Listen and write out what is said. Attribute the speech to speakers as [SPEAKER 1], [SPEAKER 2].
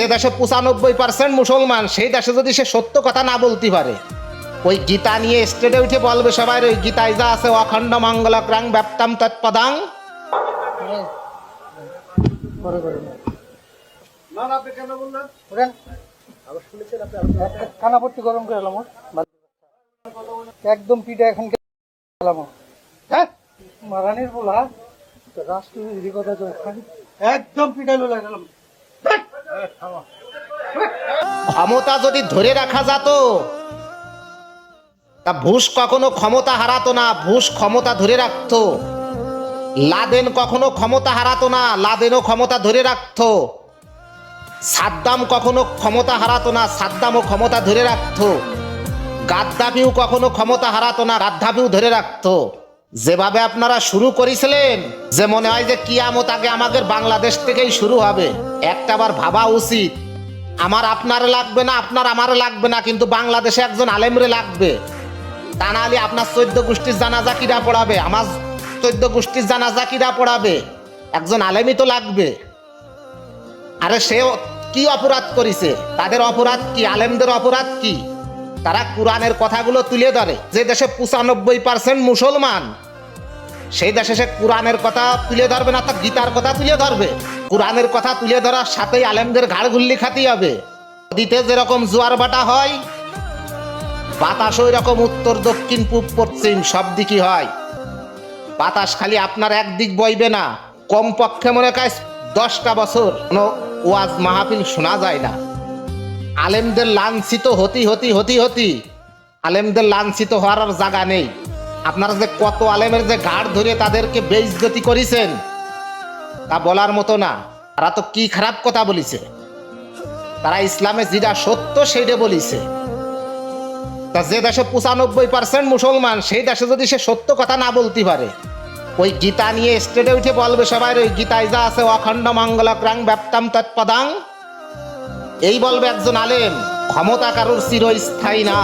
[SPEAKER 1] যে দেশে পঁচানব্বই পার্সেন্ট মুসলমান সেই দেশে যদি সে সত্য কথা না বলতে পারে ওই গীতা নিয়ে স্টেডে উঠে বলবে সবাই ওই গীতায় যা আছে অখণ্ড মঙ্গল ক্রাং ব্যাপ্তাম তৎপদাং।
[SPEAKER 2] করে
[SPEAKER 3] না না আপনি কেন বললেন?
[SPEAKER 2] ওঠেন কানাপট্টি গরম করে এলাম একদম পিঠা এখন এলাম হ্যাঁ? মারানির বলা রাষ্ট্রবিরোধী কথা একদম পিঠাইলো লাগালাম
[SPEAKER 1] ক্ষমতা যদি ধরে রাখা যেত, তা ভুষ কখনো ক্ষমতা হারাতো না, ভুষ ক্ষমতা ধরে রাখতো। লাদেন কখনো ক্ষমতা হারাতো না, লাদেনও ক্ষমতা ধরে রাখতো। সাদ্দাম কখনো ক্ষমতা হারাতো না, সাদ্দামও ক্ষমতা ধরে রাখতো। গাদ্দাফিও কখনো ক্ষমতা হারাতো না, গাদ্দাফিও ধরে রাখতো। যেভাবে আপনারা শুরু করেছিলেন, যে মনে হয় যে কিয়ামত আগে আমাদের বাংলাদেশ থেকেই শুরু হবে একটাবার ভাবা উচিত। আমার আপনার লাগবে না, আপনার আমার লাগবে না, কিন্তু বাংলাদেশে একজন আলেমরে লাগবে। তা না হলে আপনার চোদ্দ গোষ্ঠীর জানাজা কিরা পড়াবে? আমার চোদ্দ গোষ্ঠীর জানাজা কিরা পড়াবে? একজন আলেমই তো লাগবে। আরে সে কি অপরাধ করেছে? তাদের অপরাধ কি? আলেমদের অপরাধ কি? তারা কোরআনের কথাগুলো তুলে ধরে। যে দেশে পঁচানব্বই পার্সেন্ট মুসলমান, সেই দেশে সে কোরআনের কথা তুলে ধরবে না তা গীতার কথা তুলে ধরবে। কোরআনের কথা তুলে ধরার সাথেই আলেমদের ঘাড় ঘুল্লি খাতি হবে। নদীতে যেরকম জোয়ার বাটা হয়, বাতাস ওই রকম উত্তর, দক্ষিণ, পূব, পশ্চিম, সব দিকই হয়। বাতাস খালি আপনার একদিক বইবে না। কমপক্ষে মনে কাজ দশটা বছর কোনো ওয়াজ মাহফিল শোনা যায় না। আলেমদের লাঞ্ছিত হতি হতি হতি হতি। আলেমদের লাঞ্ছিত হওয়ার আর জায়গা নেই। আপনারা যে কত আলেমের যে ঘাড় ধরে তাদেরকে বেইজ্জতি করেছেন, তা বলার মতো না। তারা তো কি খারাপ কথা বলিছে? তারা ইসলামে যেটা সত্য সেইটা বলিছে। তা যে দেশে পঁচানব্বই পার্সেন্ট মুসলমান, সেই দেশে যদি সে সত্য কথা না বলতে পারে, ওই গীতা নিয়ে স্টেডে উঠে বলবে সবাই, ওই গীতায় যা আছে, অখণ্ড মঙ্গল ক্রাং ব্যাপ্তাম তৎপদাং। এই বলবে একজন আলেম ক্ষমতা কারোর চিরস্থায়ী না।